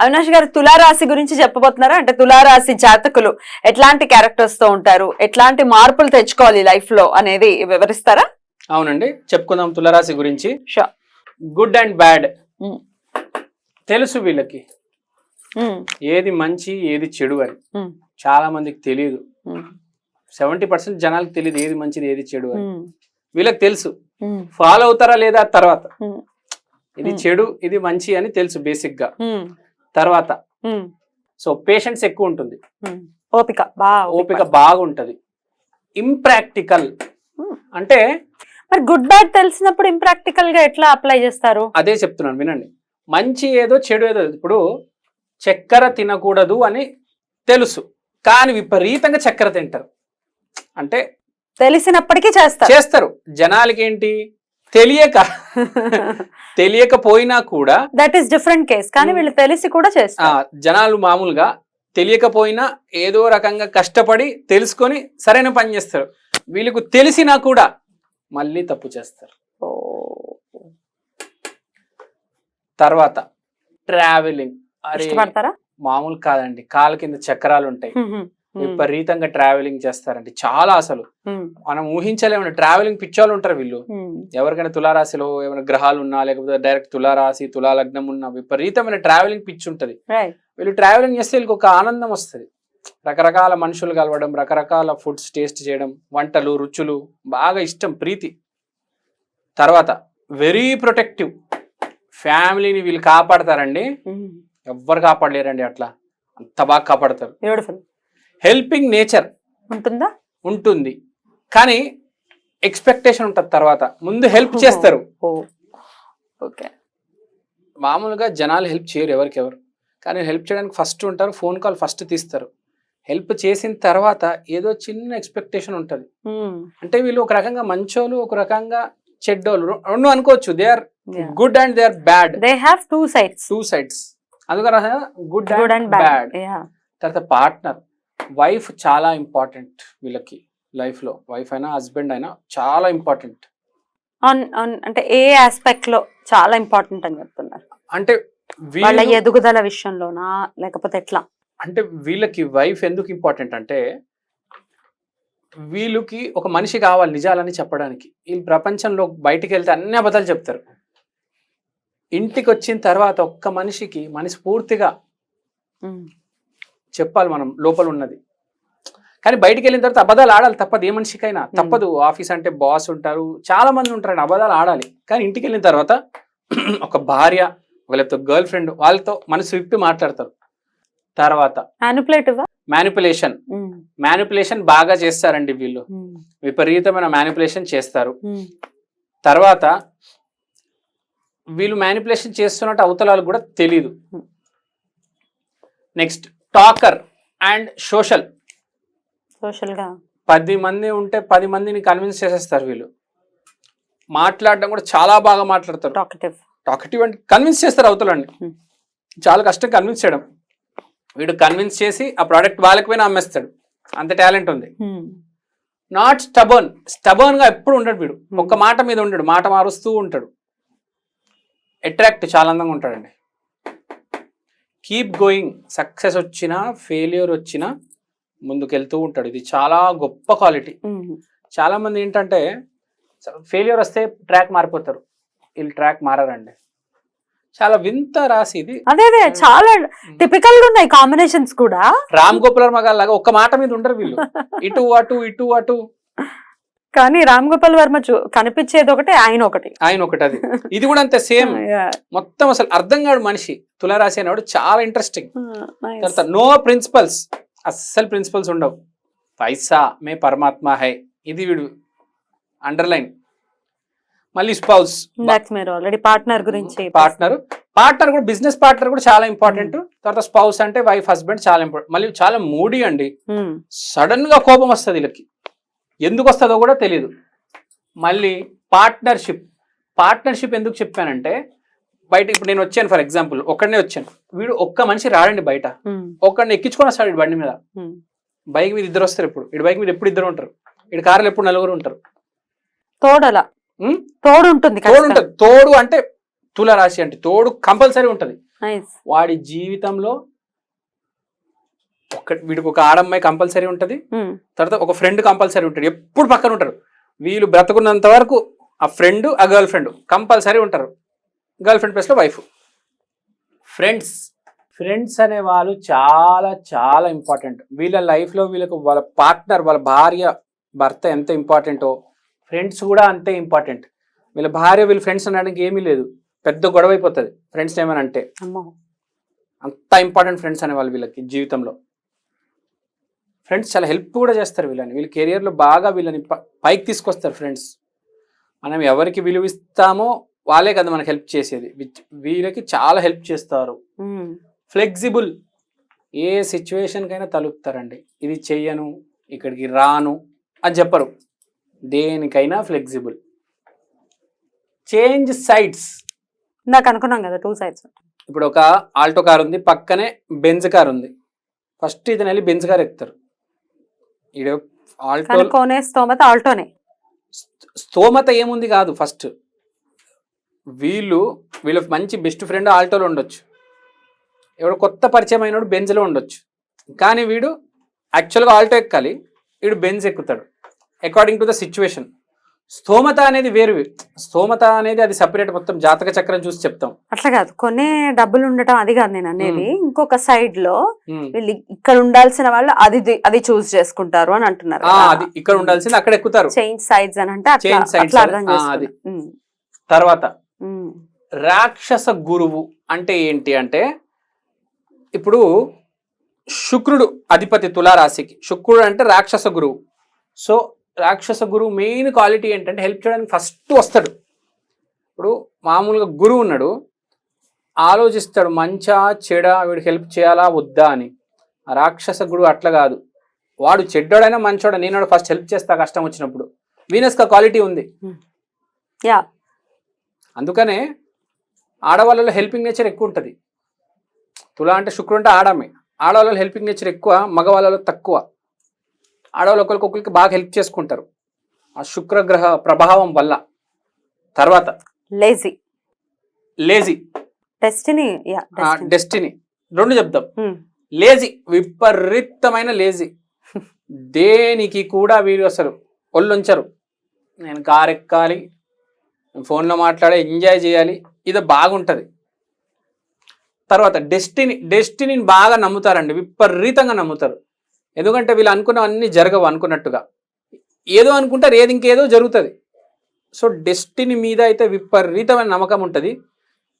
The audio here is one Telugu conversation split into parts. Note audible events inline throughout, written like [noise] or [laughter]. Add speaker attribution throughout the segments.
Speaker 1: అవినాష్ గారు తులారాశి గురించి చెప్పబోతున్నారా? అంటే తులారాశి జాతకులు ఎట్లాంటి క్యారెక్టర్స్తో ఉంటారు? ఎట్లాంటి మార్పులు తెచ్చుకోవాలి లైఫ్లో అనేది వివరిస్తారా?
Speaker 2: అవునండి. చెప్పుకుందాం తులరాశి గురించి. Good and bad. తెలుసు వీళ్ళకి. ఏది మంచి ఏది చెడు అని. చాలా మందికి తెలియదు సెవెంటీ పర్సెంట్ జనాలకు తెలియదు ఏది మంచిది ఏది చెడు అని. వీళ్ళకి తెలుసు. ఫాలో అవుతారా లేదా తర్వాత. ఇది. చెడు ఇది మంచి అని తెలుసు బేసిక్గా తర్వాత. సో పేషెన్స్ ఎక్కువ ఉంటుంది.
Speaker 1: ఓపిక బా
Speaker 2: ఓపిక. బాగుంటది. ఇంప్రాక్టికల్. అంటే
Speaker 1: మరి గుడ్ బ్యాడ్ తెలిసినప్పుడు ఇంప్రాక్టికల్గా ఎట్లా అప్లై చేస్తారు?
Speaker 2: అదే చెప్తున్నాను వినండి. మంచి ఏదో చెడు ఏదో ఇప్పుడు చక్కెర తినకూడదు అని తెలుసు కానీ విపరీతంగా చక్కెర తింటారు. అంటే
Speaker 1: తెలిసినప్పటికీ చేస్తారు.
Speaker 2: చేస్తారు. జనాలకి ఏంటి తెలియక తెలియకపోయినా కూడా
Speaker 1: దట్ ఈస్ డిఫరెంట్ కేస్ కానీ
Speaker 2: Hmm.
Speaker 1: వీళ్ళు తెలిసి కూడా చేస్తారు.
Speaker 2: జనాలు మామూలుగా తెలియకపోయినా ఏదో రకంగా కష్టపడి తెలుసుకొని సరైన పని చేస్తారు. వీళ్ళకు తెలిసినా కూడా మళ్ళీ తప్పు చేస్తారు. తర్వాత ట్రావెలింగ్ మామూలు కాదండి. కాళ్ళ కింద చక్రాలు ఉంటాయి. విపరీతంగా ట్రావెలింగ్ చేస్తారండి. చాలా అసలు. మనం ఊహించలేము ట్రావెలింగ్ పిచ్చోళ్ళు ఉంటారు వీళ్ళు. ఎవరికైనా తులారాశిలో ఏమైనా గ్రహాలు ఉన్నా లేకపోతే డైరెక్ట్ తులారాశి తులాలగ్నం ఉన్నా విపరీతమైన ట్రావెలింగ్ పిచ్చి ఉంటది. వీళ్ళు ట్రావెలింగ్ చేస్తే వీళ్ళకి ఒక ఆనందం వస్తుంది. రకరకాల మనుషులు కలవడం రకరకాల ఫుడ్స్ టేస్ట్ చేయడం వంటలు రుచులు బాగా ఇష్టం ప్రీతి. తర్వాత వెరీ ప్రొటెక్టివ్ ఫ్యామిలీని వీళ్ళు కాపాడతారండి. ఎవ్వరు కాపాడలేరండి అట్లా. అంత బాగా కాపాడతారు.
Speaker 1: బ్యూటిఫుల్
Speaker 2: హెల్పింగ్ నేచర్
Speaker 1: ఉంటుందా?
Speaker 2: ఉంటుంది. కానీ ఎక్స్పెక్టేషన్ ఉంటుంది తర్వాత. ముందు హెల్ప్ చేస్తారు.
Speaker 1: ఓకే.
Speaker 2: మామూలుగా జనాలు హెల్ప్ చేయరు ఎవరికెవరు. కానీ హెల్ప్ చేయడానికి ఫస్ట్ ఉంటారు ఫోన్ కాల్ ఫస్ట్ తీస్తారు. హెల్ప్ చేసిన తర్వాత ఏదో చిన్న ఎక్స్పెక్టేషన్ ఉంటుంది. అంటే వీళ్ళు ఒక రకంగా మంచోళ్ళు ఒక రకంగా చెడ్డోళ్ళు. రెండు అనుకోవచ్చు. They are good and they are bad
Speaker 1: they have two sides
Speaker 2: two sides అందుకని గుడ్
Speaker 1: అండ్ బ్యాడ్
Speaker 2: తర్వాత పార్ట్నర్ వైఫ్ చాలా ఇంపార్టెంట్ వీళ్ళకి లైఫ్లో. వైఫ్ అయినా హస్బెండ్ అయినా చాలా ఇంపార్టెంట్
Speaker 1: అంటే ఏ ఆస్పెక్ట్లో చాలా ఇంపార్టెంట్ అని చెప్తున్నారు?
Speaker 2: అంటే
Speaker 1: వాళ్ళ ఎదుగుదల విషయంలోనా? లేకపోతే ఎట్లా?
Speaker 2: అంటే వీళ్ళకి వైఫ్ ఎందుకు ఇంపార్టెంట్ అంటే వీళ్ళకి ఒక మనిషి కావాలి నిజాలని చెప్పడానికి. వీళ్ళు ప్రపంచంలో బయటికి వెళ్తే అన్ని అబద్ధాలు చెప్తారు. ఇంటికి వచ్చిన తర్వాత ఒక్క మనిషికి మనిషి పూర్తిగా చెప్పాలి మనం లోపల ఉన్నది. కానీ బయటికి వెళ్ళిన తర్వాత అబద్ధాలు ఆడాలి తప్పదు. ఏ మనిషికైనా తప్పదు. ఆఫీస్ అంటే బాస్ ఉంటారు. చాలా మంది ఉంటారండి అబద్ధాలు ఆడాలి. కానీ ఇంటికి వెళ్ళిన తర్వాత [clears throat] ఒక భార్య ఒక లేకపోతే గర్ల్ ఫ్రెండ్ వాళ్ళతో మనసు విప్పి మాట్లాడతారు. తర్వాత మ్యానిపులేషన్ మ్యానిపులేషన్ బాగా చేస్తారండి వీళ్ళు. విపరీతమైన మ్యానిపులేషన్ చేస్తారు. తర్వాత వీళ్ళు మ్యానిపులేషన్ చేస్తున్నట్టు అవతలాలు కూడా తెలియదు
Speaker 1: Hmm.
Speaker 2: Next talker and social.
Speaker 1: సోషల్గా
Speaker 2: పది మంది ఉంటే పది మందిని కన్విన్స్ చేసేస్తారు వీళ్ళు. మాట్లాడడం కూడా చాలా బాగా మాట్లాడతారు.
Speaker 1: టాకటివ్.
Speaker 2: టాకటివ్ అంటే కన్విన్స్ చేస్తారు అవతలండి. చాలా కష్టం కన్విన్స్ చేయడం. వీడు కన్విన్స్ చేసి ఆ ప్రోడక్ట్ వాళ్ళకి పోయినా అమ్మేస్తాడు. అంత టాలెంట్ ఉంది. Not stubborn. స్టబర్న్గా ఎప్పుడు ఉండడు వీడు. ఒక్క మాట మీద ఉండడు. మాట మారుస్తూ ఉంటాడు. అట్రాక్ట్ చాలా అందంగా ఉంటాడండి. కీప్ గోయింగ్ సక్సెస్ వచ్చినా ఫెయిల్యూర్ వచ్చినా ముందుకెళ్తూ ఉంటాడు. ఇది చాలా గొప్ప క్వాలిటీ. చాలా మంది ఏంటంటే ఫెయిల్యూర్ వస్తే ట్రాక్ మారిపోతారు. వీళ్ళు ట్రాక్ మారారండి. చాలా వింత రాసి ఇది.
Speaker 1: అదే అదే చాలా టిపికల్గా ఉన్నాయి కాంబినేషన్స్ కూడా.
Speaker 2: రామ్ గోపాల్ మగాల్ లాగా ఒక్క మాట మీద ఉండరు వీళ్ళు. [laughs] ఇటు అటు ఇటు అటు.
Speaker 1: కానీ రామ్ గోపాల్ వర్మ చూ కనిపించేది ఒకటి ఆయన ఒకటి.
Speaker 2: ఆయన ఒకటి అది. ఇది కూడా అంతే సేమ్. [laughs] మొత్తం అసలు అర్థం కాడు మనిషి తులారాశి అనేవాడు చాలా ఇంట్రెస్టింగ్
Speaker 1: nice.
Speaker 2: తర్వాత నో ప్రిన్సిపల్స్ అస్సలు ప్రిన్సిపల్స్ ఉండవు. పైసా మే పరమాత్మ హై. ఇది వీడు అండర్లైన్ మళ్ళీ స్పౌస్
Speaker 1: ఆల్రెడీ పార్ట్నర్ గురించి
Speaker 2: పార్ట్నర్ పార్ట్నర్ కూడా బిజినెస్ పార్ట్నర్ కూడా చాలా ఇంపార్టెంట్ తర్వాత స్పౌస్ అంటే వైఫ్ హస్బెండ్ చాలా ఇంపార్టెంట్ మళ్ళీ చాలా మూడీ అండి. సడన్గా కోపం వస్తుంది వీళ్ళకి. ఎందుకు వస్తుందో కూడా తెలియదు మళ్ళీ పార్ట్నర్షిప్. పార్ట్నర్షిప్ ఎందుకు చెప్పానంటే బయట ఇప్పుడు నేను వచ్చాను ఫర్ ఎగ్జాంపుల్ ఒక్కడనే వచ్చాను. వీడు ఒక్క మనిషి రాడండి బయట. ఒక్కడిని ఎక్కించుకొని వస్తాడు ఇటు బండి మీద. బైక్ మీద ఇద్దరు వస్తారు ఇప్పుడు. ఇటు బైక్ మీద ఎప్పుడు ఇద్దరు ఉంటారు? ఇటు కార్లు ఎప్పుడు నలుగురు ఉంటారు?
Speaker 1: తోడలా? తోడు ఉంటుంది
Speaker 2: తోడు ఉంటుంది. తోడు అంటే తుల రాశి అంటే తోడు కంపల్సరీ ఉంటది. వాడి జీవితంలో ఒక వీడికి ఒక ఆడమ్మాయి కంపల్సరీ ఉంటది. తర్వాత ఒక ఫ్రెండ్ కంపల్సరీ ఉంటాడు ఎప్పుడు పక్కన ఉంటారు. వీళ్ళు బ్రతుకున్నంత వరకు ఆ ఫ్రెండ్ ఆ గర్ల్ ఫ్రెండ్ కంపల్సరీ ఉంటారు. గర్ల్ ఫ్రెండ్ ప్లేస్లో వైఫ్ ఫ్రెండ్స్ ఫ్రెండ్స్ అనే వాళ్ళు చాలా చాలా ఇంపార్టెంట్ వీళ్ళ లైఫ్లో వీళ్ళకు వాళ్ళ పార్ట్నర్ వాళ్ళ భార్య భర్త ఎంత ఇంపార్టెంటో ఫ్రెండ్స్ కూడా అంతే ఇంపార్టెంట్ వీళ్ళ భార్య వీళ్ళ ఫ్రెండ్స్ అనడానికి ఏమీ లేదు. పెద్ద గొడవ అయిపోతుంది. ఫ్రెండ్స్ ఏమని అంటే
Speaker 1: అమ్మో.
Speaker 2: అంత ఇంపార్టెంట్ ఫ్రెండ్స్ అనేవాళ్ళు వీళ్ళకి జీవితంలో. ఫ్రెండ్స్ చాలా హెల్ప్ కూడా చేస్తారు వీళ్ళని. వీళ్ళ కెరియర్లో బాగా వీళ్ళని పైకి తీసుకొస్తారు ఫ్రెండ్స్ మనం ఎవరికి విలువ ఇస్తామో వాళ్ళే కదా మనకి హెల్ప్ చేసేది. వీళ్ళకి చాలా హెల్ప్ చేస్తారు. ఫ్లెక్సిబుల్ ఏ సిచ్యువేషన్కైనా తలుపుతారండి. ఇది చెయ్యను ఇక్కడికి రాను అని చెప్పరు. దేనికైనా ఫ్లెక్సిబుల్ చేంజ్ సైడ్స్
Speaker 1: ఇందాక అనుకున్నాం కదా టూ సైడ్స్
Speaker 2: ఇప్పుడు ఒక ఆల్టో కార్ ఉంది పక్కనే బెంజ్ కార్ ఉంది ఫస్ట్ ఇతను వెళ్ళి బెంజ్ కార్ ఎక్కుతారు ఆల్టో
Speaker 1: కానీ కొనే స్తోమత ఆల్టోనే.
Speaker 2: స్తోమత ఏముంది కాదు ఫస్ట్. వీళ్ళు వీళ్ళ మంచి బెస్ట్ ఫ్రెండ్ ఆల్టోలో ఉండొచ్చు. ఎవడో కొత్త పరిచయం అయినోడు బెంజ్లో ఉండొచ్చు. కానీ వీడు యాక్చువల్గా ఆల్టో ఎక్కాలి వీడు బెంజ్ ఎక్కుతాడు. అకార్డింగ్ టు ద సిచ్యువేషన్ స్తోమత అనేది వేరు. స్తోమత అనేది అది సపరేట్ మొత్తం జాతక చక్రం చూసి చెప్తాం.
Speaker 1: అట్లా కాదు. కొనే డబ్బులు ఉండటం అది కాదు నేను అనేది. ఇంకొక
Speaker 2: సైడ్లో.
Speaker 1: వీళ్ళు ఇక్కడ ఉండాల్సిన వాళ్ళు అది అది చూస్ చేసుకుంటారు అని అంటున్నారు
Speaker 2: అది ఇక్కడ ఉండాల్సింది అక్కడ ఎక్కుతారు.
Speaker 1: చేంజ్ సైడ్స్ అని అంటే అట్లా అర్థం.
Speaker 2: అది. తర్వాత రాక్షస గురువు అంటే ఏంటి అంటే ఇప్పుడు శుక్రుడు అధిపతి తులారాశికి. శుక్రుడు అంటే రాక్షస గురువు. సో రాక్షస గురువు మెయిన్ క్వాలిటీ ఏంటంటే హెల్ప్ చేయడానికి ఫస్ట్ వస్తాడు. ఇప్పుడు మామూలుగా గురువు ఉన్నాడు. ఆలోచిస్తాడు మంచా చెడా వీడికి హెల్ప్ చేయాలా వద్దా అని. రాక్షస గురువు అట్లా కాదు. వాడు చెడ్డోడైనా మంచోడ నేను ఫస్ట్ హెల్ప్ చేస్తా కష్టం వచ్చినప్పుడు. వీనస్గా క్వాలిటీ ఉంది.
Speaker 1: యా
Speaker 2: అందుకనే ఆడవాళ్ళలో హెల్పింగ్ నేచర్ ఎక్కువ ఉంటుంది. తులా అంటే శుక్రుడు అంటే ఆడమే. ఆడవాళ్ళలో హెల్పింగ్ నేచర్ ఎక్కువ మగవాళ్ళలో తక్కువ. ఆడవాళ్ళు ఒకరికొకరికి బాగా హెల్ప్ చేసుకుంటారు. ఆ శుక్రగ్రహ ప్రభావం వల్ల. తర్వాత
Speaker 1: లేజీ
Speaker 2: లేజీ
Speaker 1: డెస్టినీ
Speaker 2: డెస్టినీ రెండు చెప్దాం. లేజీ విపరీతమైన లేజీ దేనికి కూడా వీరు అసలు. ఒళ్ళుంచరు. నేను కార్ ఎక్కాలి ఫోన్లో మాట్లాడి ఎంజాయ్ చేయాలి. ఇది బాగుంటుంది. తర్వాత డెస్టినీ డెస్టినీని బాగా నమ్ముతారండి. విపరీతంగా నమ్ముతారు. ఎందుకంటే వీళ్ళు అనుకున్నవన్నీ జరగవు అనుకున్నట్టుగా. ఏదో అనుకుంటారు ఏది ఇంకేదో జరుగుతుంది. సో డెస్టినీ మీద అయితే విపరీతమైన నమ్మకం ఉంటుంది.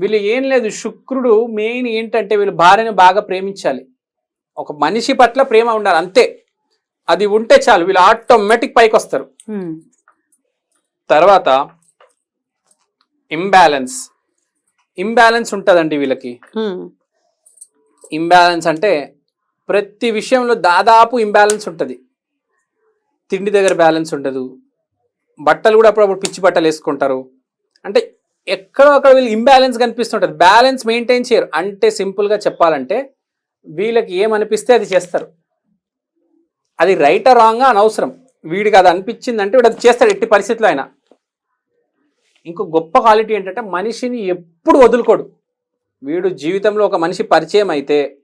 Speaker 2: వీళ్ళు ఏం లేదు శుక్రుడు మెయిన్ ఏంటంటే వీళ్ళు భార్యను బాగా ప్రేమించాలి. ఒక మనిషి పట్ల ప్రేమ ఉండాలి అంతే. అది ఉంటే చాలు వీళ్ళు ఆటోమేటిక్ పైకి వస్తారు. తర్వాత ఇంబ్యాలెన్స్. ఇంబ్యాలెన్స్ ఉంటుందండి వీళ్ళకి. ఇంబ్యాలెన్స్ అంటే ప్రతి విషయంలో దాదాపు ఇంబ్యాలెన్స్ ఉంటుంది. తిండి దగ్గర బ్యాలెన్స్ ఉండదు. బట్టలు కూడా అప్పుడప్పుడు పిచ్చి బట్టలు వేసుకుంటారు. అంటే ఎక్కడో అక్కడ వీళ్ళు ఇంబ్యాలెన్స్ కనిపిస్తుంటుంది. బ్యాలెన్స్ మెయింటైన్ చేయరు. అంటే సింపుల్గా చెప్పాలంటే వీళ్ళకి ఏమనిపిస్తే అది చేస్తారు. అది రైట్ రాంగా అనవసరం. వీడికి అది అనిపించిందంటే వీడు అది చేస్తాడు ఎట్టి పరిస్థితుల్లో అయినా. ఇంకో గొప్ప క్వాలిటీ ఏంటంటే మనిషిని ఎప్పుడు వదులుకోడు. వీడు జీవితంలో ఒక మనిషి పరిచయం అయితే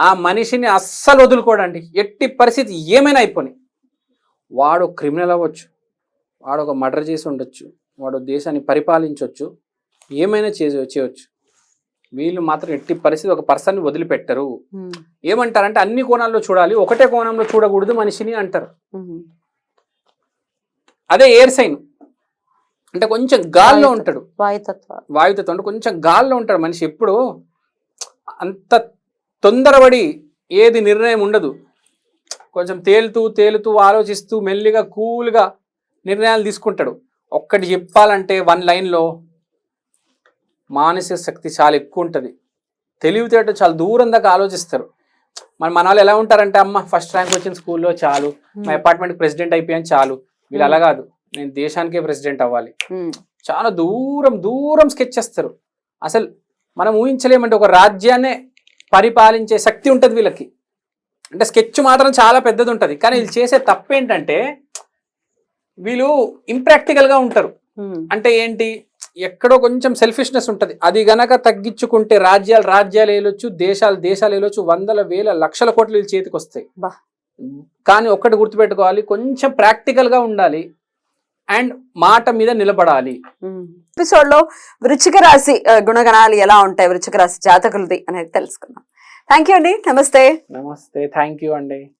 Speaker 2: ఆ మనిషిని అస్సలు వదులుకోడండి. ఎట్టి పరిస్థితి ఏమైనా అయిపోని. వాడు క్రిమినల్ అవ్వచ్చు. వాడు ఒక మర్డర్ చేసి ఉండొచ్చు. వాడు దేశాన్ని పరిపాలించవచ్చు ఏమైనా చేయ చేయవచ్చు వీళ్ళు మాత్రం ఎట్టి పరిస్థితి ఒక పర్సన్ని వదిలిపెట్టరు. ఏమంటారంటే అన్ని కోణాల్లో చూడాలి. ఒకటే కోణంలో చూడకూడదు మనిషిని అంటారు. అదే ఎయిర్ సైన్ అంటే కొంచెం గాల్లో ఉంటాడు.
Speaker 1: వాయుతత్వ
Speaker 2: వాయుతత్వం అంటే కొంచెం గాల్లో ఉంటాడు మనిషి. ఎప్పుడు అంత తొందరపడి ఏది నిర్ణయం ఉండదు. కొంచెం తేలుతూ తేలుతూ ఆలోచిస్తూ మెల్లిగా కూల్గా నిర్ణయాలు తీసుకుంటాడు. ఒక్కటి చెప్పాలంటే వన్ లైన్లో మానసిక శక్తి చాలా ఎక్కువ ఉంటుంది. తెలివితేట చాలా దూరం దాకా ఆలోచిస్తారు. మన మన వాళ్ళు ఎలా ఉంటారంటే అమ్మ ఫస్ట్ ర్యాంక్ వచ్చిన స్కూల్లో చాలు. మా అపార్ట్మెంట్ ప్రెసిడెంట్ అయిపోయాను చాలు. వీళ్ళు అలా కాదు. నేను దేశానికే ప్రెసిడెంట్ అవ్వాలి. చాలా దూరం దూరం స్కెచ్ చేస్తారు. అసలు మనం ఊహించలేమంటే ఒక రాజ్యాన్నే పరిపాలించే శక్తి ఉంటుంది వీళ్ళకి. అంటే స్కెచ్ మాత్రం చాలా పెద్దది ఉంటుంది కానీ వీళ్ళు చేసే తప్పు ఏంటంటే వీళ్ళు ఇంప్రాక్టికల్గా ఉంటారు. అంటే ఏంటి? ఎక్కడో కొంచెం సెల్ఫిష్నెస్ ఉంటుంది. అది గనక తగ్గించుకుంటే రాజ్యాలు రాజ్యాలు వేయలొచ్చు దేశాలు దేశాలు వేయలొచ్చు వందల వేల లక్షల కోట్లు వీళ్ళ చేతికి వస్తాయి. కానీ ఒక్కటి గుర్తుపెట్టుకోవాలి కొంచెం ప్రాక్టికల్గా ఉండాలి. అండ్ మాట మీద నిలబడాలి.
Speaker 1: ఎపిసోడ్లో వృచ్చిక రాశి గుణగణాలు ఎలా ఉంటాయి? వృచ్చిక రాశి జాతకులది అనేది తెలుసుకుందాం. థ్యాంక్ యూ అండి. నమస్తే.
Speaker 2: నమస్తే. థ్యాంక్ యూ అండి.